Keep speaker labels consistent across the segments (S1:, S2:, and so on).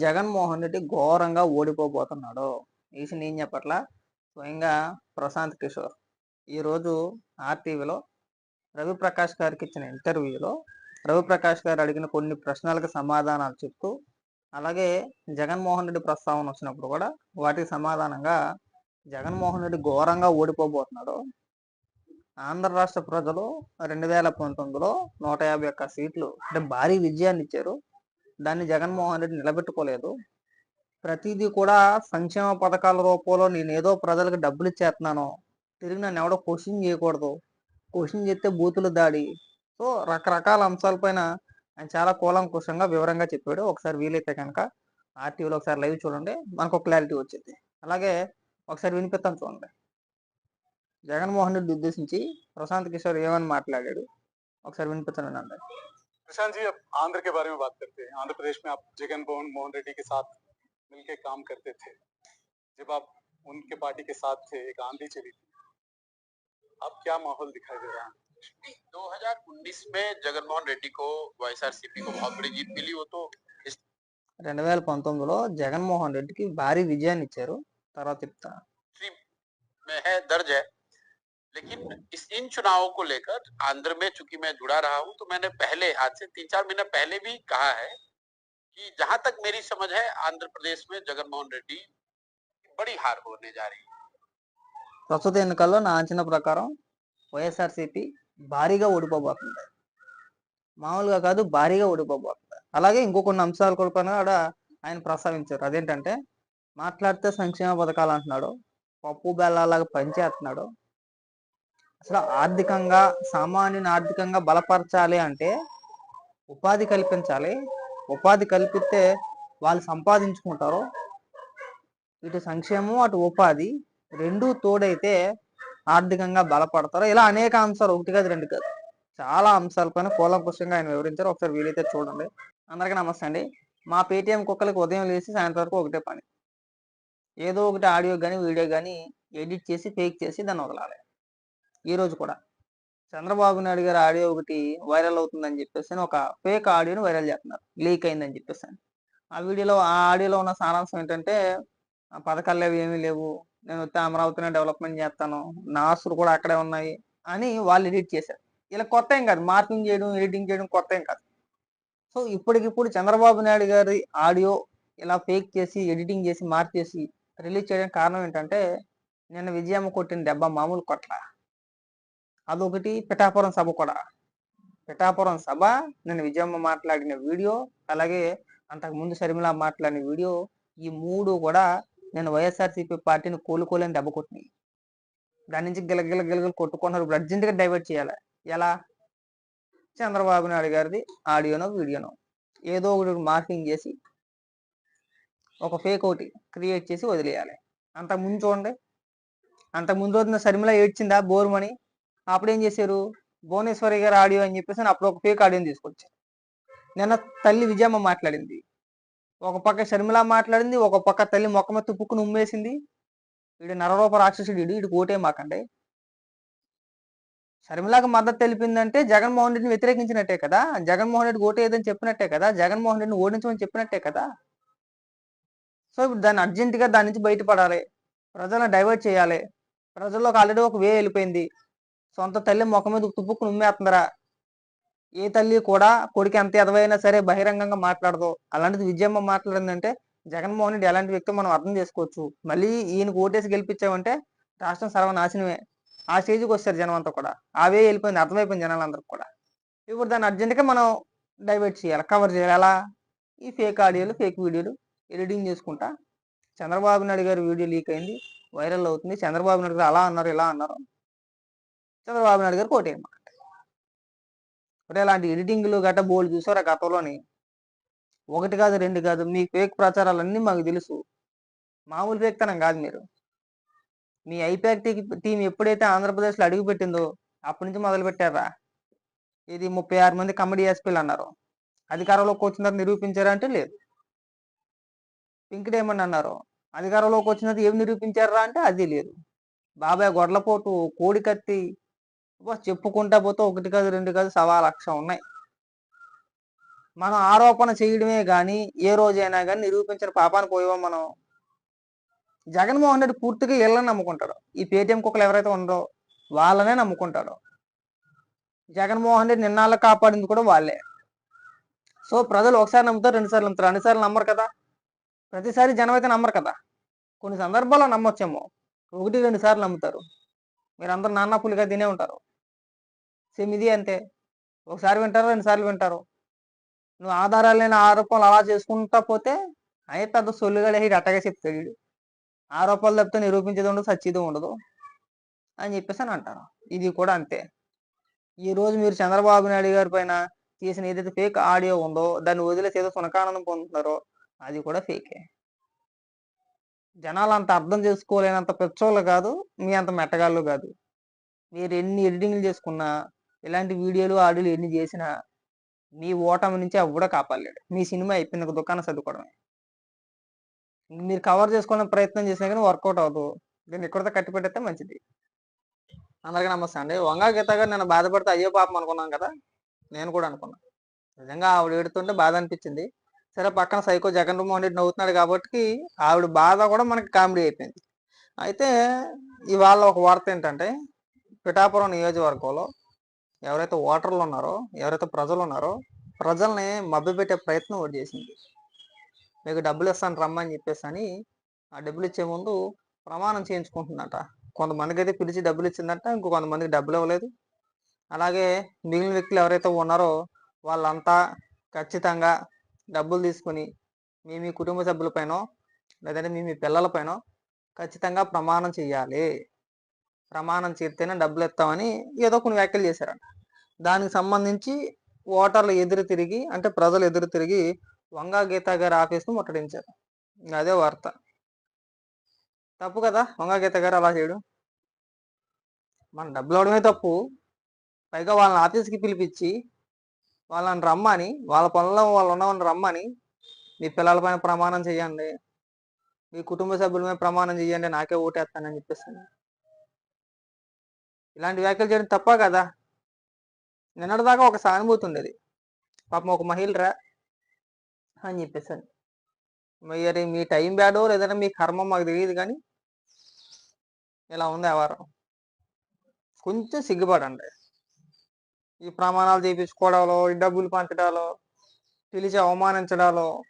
S1: జగన్మోహన్ రెడ్డి ఘోరంగా ఓడిపోబోతున్నాడు. ఈసి నేను చెప్పట్ల? స్వయంగా ప్రశాంత్ కిషోర్. ఈరోజు ఆర్టీవీలో రవిప్రకాష్ గారికి ఇచ్చిన ఇంటర్వ్యూలో రవిప్రకాష్ గారు అడిగిన కొన్ని ప్రశ్నలకు సమాధానాలు చెప్తూ అలాగే జగన్మోహన్ రెడ్డి ప్రస్తావన వచ్చినప్పుడు కూడా వాటికి సమాధానంగా జగన్మోహన్ రెడ్డి ఘోరంగా ఓడిపోబోతున్నాడు. ఆంధ్ర రాష్ట్ర ప్రజలు రెండు వేల పంతొమ్మిదిలో నూట యాభై ఒక్క సీట్లు అంటే భారీ విజయాన్ని ఇచ్చారు. దాన్ని జగన్మోహన్ రెడ్డి నిలబెట్టుకోలేదు. ప్రతిదీ కూడా సంక్షేమ పథకాల రూపంలో నేను ఏదో ప్రజలకు డబ్బులు ఇచ్చేస్తున్నాను తిరిగి నన్ను ఎవడో క్వశ్చన్ చేయకూడదు. క్వశ్చన్ చేస్తే బూతులు దాడి. సో రకరకాల అంశాలపైన ఆయన చాలా కూలంకుషంగా వివరంగా చెప్పాడు. ఒకసారి వీలైతే కనుక ఆర్టీవీలో ఒకసారి లైవ్ చూడండి. మనకు ఒక క్లారిటీ వచ్చింది. అలాగే ఒకసారి వినిపిస్తాను చూడండి. జగన్మోహన్ రెడ్డి ఉద్దేశించి ప్రశాంత్ కిషోర్ ఏమని మాట్లాడాడు? ఒకసారి వినిపిస్తాను అండి
S2: प्रशांत जी अब आंध्र के बारे में बात करते हैं आंध्र प्रदेश में आप जगन मोहन मोहन रेड्डी के साथ मिलके काम करते थे जब आप उनके पार्टी के साथ थे एक आंधी चली थी अब क्या माहौल दिखाई दे रहा है
S3: नहीं, 2019 में जगनमोहन रेड्डी को वाईएसआरसीपी को बहुत बड़ी जीत मिली वो तो
S1: రెండు వేల పంతొమ్మిదిలో జగన్మోహన్ రెడ్డికి భారీ విజయాన్ని ఇచ్చారు తర్వాత చెప్తా
S3: हिस्ट्री में है दर्ज है लेकिन इस इन चुनावों को लेकर आंध्र में चूंकि मैं जुड़ा रहा हूं तो मैंने पहले आज से तीन चार महीने पहले भी कहा है कि जहां तक मेरी समझ है आंध्र प्रदेश में जगनमोहन रेड्डी की बड़ी हार होने जा रही है
S1: ప్రస్తుత ఎన్నికల్లో నా అంచనా ప్రకారం వైఎస్ఆర్సీపీ భారీగా ఓడిపోబోతుంది మామూలుగా కాదు భారీగా ఓడిపోబోతుంది అలాగే ఇంకో కొన్ని అంశాలు కూడా పైన కూడా ఆయన ప్రస్తావించారు అదేంటంటే మాట్లాడితే సంక్షేమ పథకాలు అంటున్నాడు పప్పు బెల్లాలాగా పనిచేస్తున్నాడు అసలు ఆర్థికంగా సామాన్యుని ఆర్థికంగా బలపరచాలి అంటే ఉపాధి కల్పించాలి. ఉపాధి కల్పిస్తే వాళ్ళు సంపాదించుకుంటారు. ఇటు సంక్షేమం అటు ఉపాధి రెండు తోడైతే ఆర్థికంగా బలపడతారు. ఇలా అనేక అంశాలు ఒకటి కాదు రెండు కాదు చాలా అంశాలపైన కూలంకుషంగా ఆయన వివరించారు. ఒకసారి వీలైతే చూడండి. అందరికీ నమస్తే అండి. మా పేటిఎం కుక్కలకి ఉదయం లేచి సాయంత్రం వరకు ఒకటే పని. ఏదో ఒకటి ఆడియో కానీ వీడియో కానీ ఎడిట్ చేసి ఫేక్ చేసి దాన్ని వదలాలి. ఈ రోజు కూడా. చంద్రబాబు నాయుడు గారి ఆడియో ఒకటి వైరల్ అవుతుందని చెప్పేసి ఒక ఫేక్ ఆడియోని వైరల్ చేస్తున్నారు. లీక్ అయిందని చెప్పేసి ఆ వీడియోలో ఆ ఆడియోలో ఉన్న సారాంశం ఏంటంటే ఆ పథకాలు లేవు ఏమీ లేవు. నేను వస్తే అమరావతిని డెవలప్మెంట్ చేస్తాను. నా ఆస్తులు కూడా అక్కడే ఉన్నాయి అని వాళ్ళు ఎడిట్ చేశారు. ఇలా కొత్త ఏం కాదు. మార్కింగ్ చేయడం ఎడిటింగ్ చేయడం కొత్త ఏం కాదు. సో ఇప్పటికిప్పుడు చంద్రబాబు నాయుడు గారి ఆడియో ఇలా ఫేక్ చేసి ఎడిటింగ్ చేసి మార్చేసి రిలీజ్ చేయడానికి కారణం ఏంటంటే నిన్న విజయమ్మ కొట్టిన దెబ్బ మామూలు కొట్ల అదొకటి పిఠాపురం సభ కూడా. పిఠాపురం సభ నేను విజయమ్మ మాట్లాడిన వీడియో అలాగే అంతకు ముందు షర్మిల మాట్లాడిన వీడియో ఈ మూడు కూడా నేను వైఎస్ఆర్సీపీ పార్టీని కోలుకోలేని దెబ్బ కొట్టినాయి. దాని నుంచి గిలగిల గిలగిల కొట్టుకున్నారు ఇప్పుడు అర్జెంటుగా డైవర్ట్ చేయాలి. ఎలా? చంద్రబాబు నాయుడు గారిది ఆడియోనో వీడియోనో. ఏదో ఒకటి మార్కింగ్ చేసి ఒక ఫేక్ ఒకటి క్రియేట్ చేసి వదిలేయాలి. అంతకుముందు చూడండి. అంతకు ముందు రోజున శర్మిల ఏడ్చిందా? బోరుమని. అప్పుడు ఏం చేశారు? భువనేశ్వరి గారి ఆడియో అని చెప్పేసి అప్పుడు ఒక ఫేక్ ఆడియోని తీసుకొచ్చారు నిన్న తల్లి విజయమ్మ మాట్లాడింది. ఒక పక్క షర్మిల మాట్లాడింది ఒక పక్క తల్లి మొక్కమ తుప్పుకుని ఉమ్మేసింది. వీడు నరరూప రాక్షసుడు వీడు వీడికి ఓటే మాకండి. షర్మిలకు మద్దతు తెలిపిందంటే జగన్మోహన్ రెడ్డిని వ్యతిరేకించినట్టే కదా? జగన్మోహన్ రెడ్డి ఓటేదని చెప్పినట్టే కదా? జగన్మోహన్ రెడ్డిని ఓడించమని చెప్పినట్టే కదా? సో ఇప్పుడు దాన్ని అర్జెంటుగా దాని నుంచి బయటపడాలి. ప్రజలను డైవర్ట్ చేయాలి. ప్రజల్లోకి ఆల్రెడీ ఒక వే వెళ్ళిపోయింది. సొంత తల్లి ముఖం మీద తుప్పుకుని ఉమ్మేస్తుందరా. ఏ తల్లి కూడా కొడుకు ఎంత ఎదవైనా సరే బహిరంగంగా మాట్లాడదు. అలాంటిది విజయమ్మ మాట్లాడిందంటే జగన్మోహన్ రెడ్డి ఎలాంటి వ్యక్తి మనం అర్థం చేసుకోవచ్చు. మళ్ళీ ఈయనకు ఓటేసి గెలిపించామంటే రాష్ట్రం సర్వనాశనమే. ఆ స్టేజ్కి వస్తారు జనం అంతా కూడా. అవే వెళ్ళిపోయింది అర్థమైపోయింది జనాలందరికి కూడా. ఇప్పుడు దాన్ని అర్జెంటుగా మనం డైవర్ట్ చేయాలి? కవర్ చేయాలి? ఎలా ఈ ఫేక్ ఆడియోలు ఫేక్ వీడియోలు ఎడిటింగ్ చేసుకుంటా. చంద్రబాబు నాయుడు గారి వీడియో లీక్ అయింది వైరల్ అవుతుంది. చంద్రబాబు నాయుడు గారు అలా అన్నారు ఇలా అన్నారు. చంద్రబాబు నాయుడు గారు కోటేయమాట అంటే అలాంటి ఎడిటింగ్లు గట్ట బోల్డ్ చూసారా గతంలోని? ఒకటి కాదు రెండు కాదు మీ ఫేక్ ప్రచారాలన్నీ మాకు తెలుసు. మామూలు ఫేక్తనం కాదు మీరు. మీ ఐపాక్ టీం ఎప్పుడైతే ఆంధ్రప్రదేశ్లో అడుగు పెట్టిందో అప్పటి నుంచి మొదలు పెట్టారా ఇది ముప్పై ఆరు మంది కమిటీ ఎస్పీలు అన్నారు. అధికారంలోకి వచ్చిన తర్వాత నిరూపించారా అంటే లేదు. పింక్ అన్నారు. అధికారంలోకి వచ్చిన తర్వాత ఏం నిరూపించారా అంటే అది లేదు. బాబాయ్ గొడ్లపోటు కోడి కత్తి చెప్పుకుంటా పోతే ఒకటి కాదు రెండు కాదు సవా లక్ష ఉన్నాయి. మనం ఆరోపణ చేయడమే కానీ ఏ రోజైనా కానీ నిరూపించిన పాపాన్ని పోయేవా మనం. జగన్మోహన్ రెడ్డి పూర్తిగా వీళ్ళని నమ్ముకుంటాడు. ఈ పేటీఎం కుక్కలు ఎవరైతే ఉండరో వాళ్ళనే నమ్ముకుంటాడు. జగన్మోహన్ రెడ్డి నిన్నాళ్ళు కాపాడింది కూడా వాళ్ళే. సో ప్రజలు ఒకసారి నమ్ముతారు రెండుసార్లు నమ్ముతారు. రెండుసార్లు నమ్మరు కదా. ప్రతిసారి జనం అయితే నమ్మరు కదా. కొన్ని సందర్భాల్లో నమ్మొచ్చేమో. ఒకటి రెండు సార్లు నమ్ముతారు. మీరు అందరూ నాన్న పులిగా తినే ఉంటారు. సేమ్ ఇది అంతే. ఒకసారి వింటారు రెండుసార్లు వింటారు. నువ్వు ఆధారాలు లేని ఆరోపణలు అలా చేసుకుంటా పోతే అయ్యే పెద్ద సొల్లుగాడే ఇటు అట్టగా చెప్తాడు వీడు. ఆరోపణలు తప్పితే నిరూపించేది ఉండదు సచ్చేది ఉండదు అని చెప్పేసి అని అంటారు. ఇది కూడా అంతే. ఈరోజు మీరు చంద్రబాబు నాయుడు గారి పైన తీసిన ఏదైతే ఫేక్ ఆడియో ఉందో దాన్ని వదిలేసి ఏదో సునకానందం పొందుతున్నారో అది కూడా ఫేకే జనాలు అంత అర్థం చేసుకోలేనంత పిచ్చోళ్ళు కాదు మీ అంత మెట్టగాళ్ళు కాదు. మీరు ఎన్ని ఎడిటింగ్లు చేసుకున్నా ఇలాంటి వీడియోలు ఆడియోలు ఎన్ని చేసినా మీ ఓటమి నుంచి ఎవడ కాపాడలేడు. మీ సినిమా అయిపోయింది ఒక దుకాణం చదువుకోవడమే మీరు కవర్ చేసుకోవడం ప్రయత్నం చేసినా కానీ వర్కౌట్ అవ్వదు. దీన్ని ఎక్కడితో కట్టిపెట్టేస్తే మంచిది. అందరికీ నమస్తే అండి. వంగా గీత గారు నేను బాధపడితే అయ్యో పాపం అనుకున్నాం కదా? నేను కూడా అనుకున్నాను నిజంగా ఆవిడ ఏడుతుంటే బాధ అనిపించింది. సరే పక్కన సైకో జగన్ మోహన్ రెడ్డి నవ్వుతున్నాడు కాబట్టి ఆవిడ బాధ కూడా మనకి కామెడీ అయిపోయింది. అయితే ఇవాళ ఒక వార్త ఏంటంటే పిఠాపురం నియోజకవర్గంలో ఎవరైతే ఓటర్లు ఉన్నారో ఎవరైతే ప్రజలు ఉన్నారో ప్రజల్ని మభ్యపెట్టే ప్రయత్నం ఒకటి చేసింది. మీకు డబ్బులు ఇస్తాను రమ్మని చెప్పేసి అని ఆ డబ్బులు ఇచ్చే ముందు ప్రమాణం చేయించుకుంటుందంట. కొంతమందికి అయితే పిలిచి డబ్బులు ఇచ్చిందంట ఇంకో కొంతమందికి డబ్బులు ఇవ్వలేదు. అలాగే మిగిలిన వ్యక్తులు ఎవరైతే ఉన్నారో వాళ్ళంతా ఖచ్చితంగా డబ్బులు తీసుకుని మీ మీ కుటుంబ సభ్యులపైనో లేదంటే మీ మీ పిల్లలపైనో ఖచ్చితంగా ప్రమాణం చేయాలి. ప్రమాణం చేస్తేనే డబ్బులు ఇస్తామని ఏదో కొన్ని వ్యాఖ్యలు చేశారంట. దానికి సంబంధించి ఓటర్లు ఎదురు తిరిగి అంటే ప్రజలు ఎదురు తిరిగి వంగా గీతా గారి ఆఫీస్ను ముట్టడించారు. అదే వార్త. తప్పు కదా? వంగా గీత గారు అలా చేయడం. మన డబ్బులు అవడమే తప్పు. పైగా వాళ్ళని ఆఫీస్కి పిలిపించి వాళ్ళని రమ్మని వాళ్ళ పనుల్లో వాళ్ళు ఉన్నవాళ్ళని రమ్మని మీ పిల్లల పైన ప్రమాణం చేయండి మీ కుటుంబ సభ్యుల మీద ప్రమాణం చేయండి నాకే ఓటేస్తానని చెప్పేసి ఇలాంటి వ్యాఖ్యలు చేయడం తప్ప కదా? నిన్నటిదాకా ఒక సానుభూతి ఉండేది. పాపం ఒక మహిళరా అని చెప్పేసాను మరి మీ టైం బ్యాడో లేదంటే మీ కర్మ మాకు తెలియదు కానీ ఇలా ఉంది వ్యవహారం కొంచెం సిగ్గుపడండి. ఈ ప్రమాణాలు చేయించుకోవడాలో ఈ డబ్బులు పంచడాలో పిలిచి అవమానించడాలో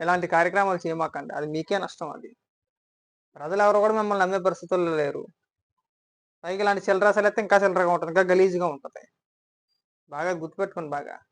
S1: ఇలాంటి కార్యక్రమాలు చేయమాకండి. అది మీకే నష్టం అది. ప్రజలు ఎవరు కూడా మిమ్మల్ని నమ్మే పరిస్థితుల్లో లేరు. పైకి ఇలాంటి చిల్లర అయితే ఇంకా చిల్లరగా ఉంటుంది. ఇంకా గలీజ్గా ఉంటుంది. బాగా గుర్తుపెట్టుకోండి బాగా.